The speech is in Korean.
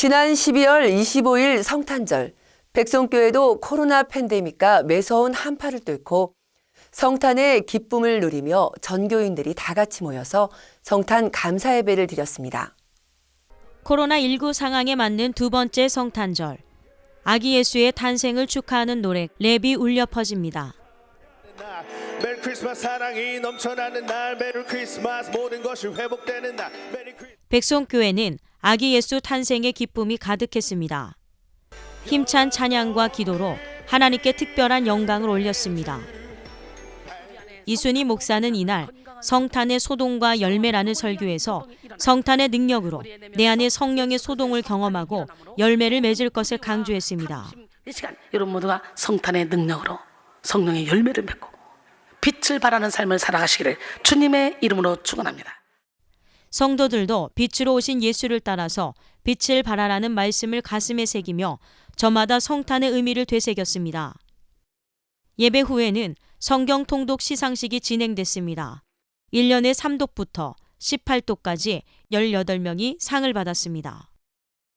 지난 12월 25일 성탄절, 백성교회도 코로나 팬데믹과 매서운 한파를 뚫고 성탄의 기쁨을 누리며 전교인들이 다 같이 모여서 성탄 감사 예배를 드렸습니다. 코로나19 상황에 맞는 두 번째 성탄절. 아기 예수의 탄생을 축하하는 노래 랩이 울려 퍼집니다. 백송교회는 아기 예수 탄생의 기쁨이 가득했습니다. 힘찬 찬양과 기도로 하나님께 특별한 영광을 올렸습니다. 이순희 목사는 이날 성탄의 소동과 열매라는 설교에서 성탄의 능력으로 내 안에 성령의 소동을 경험하고 열매를 맺을 것을 강조했습니다. 이 시간 여러분 모두가 성탄의 능력으로 성령의 열매를 맺고 빛을 발하는 삶을 살아가시기를 주님의 이름으로 축원합니다. 성도들도 빛으로 오신 예수를 따라서 빛을 발하라는 말씀을 가슴에 새기며 저마다 성탄의 의미를 되새겼습니다. 예배 후에는 성경 통독 시상식이 진행됐습니다. 1년의 3독부터 18독까지 18명이 상을 받았습니다.